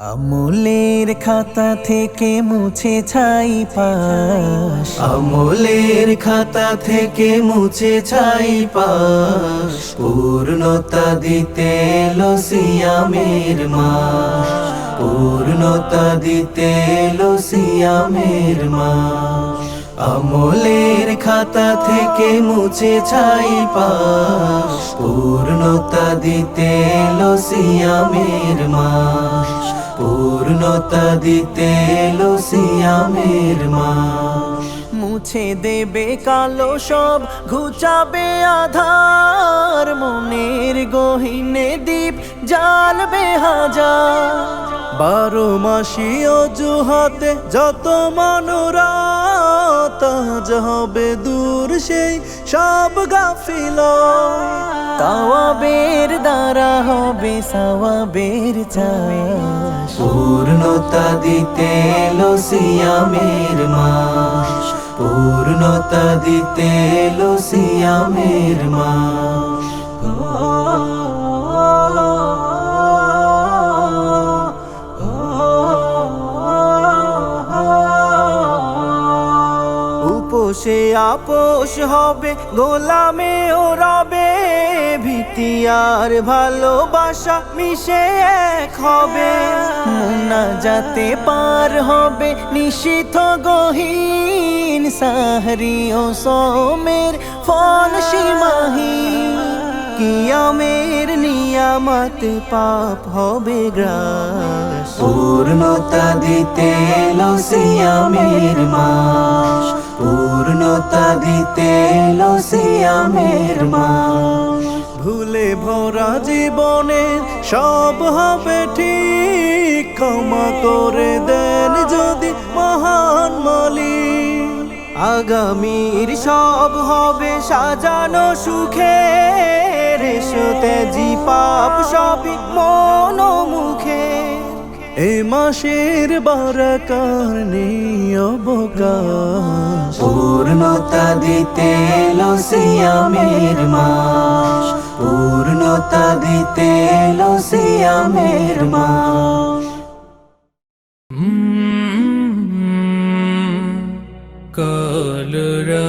আমলের খাতা থেকে মুছে ছাই পাশ। আমলের খাতা থেকে মুছে ছাই পাশ। পূর্ণতা দিতে এলো সিয়ামের মাস। পূর্ণতা দিতে এলো সিয়ামের মাস। আমলের খাতা থেকে মুছে ছাই পাশ। পূর্ণতা দিতে এলো সিয়ামের মাস। পূর্ণতা দিতে এলো সিয়ামের মাস। মুছে দেবে কালো সব ঘুচাবে আধার। মনের গহিনে দ্বীপ জ্বালবে হাজার। বারো মাসি অজুহাতে যত মনোরা তাজ হবে দূর সেই সব গাফিল। তাওয়াবের দ্বারা হবে সাওয়াবের চাই পূর্ণতা দিতে এলো সিয়ামের মাস। পূর্ণতা দিতে এলো সিয়ামের মাস। উপসে আপোষ হবে, গোলামে ও রবে। ভীতি আর ভালোবাসা মিশে এক হবে। মুনা যাতে পার হবে নিশিথ গহীন সাহরি ও সোমের ফল সীমাহীন কিয়ামের নিয়ামত পাপ হবে গ্রাস। পূর্ণতা দিতে এলো সিয়ামের মাস পূর্ণতা দিতে এলো সিয়ামের মাস ভুলে ভরা জীবনের সব হবে ঠিক ক্ষমা করে দেন যদি মহান মালিক। আগামীর সব হবে সাজানো সুখে রেশতে জি পাপ সবই মন মুখে। এ মাসের বারাকার অবকাশ পূর্ণতা দিতে এলো সিয়ামের মাস। পূর্ণতা দিতে এলো সিয়ামের মাস। কলরা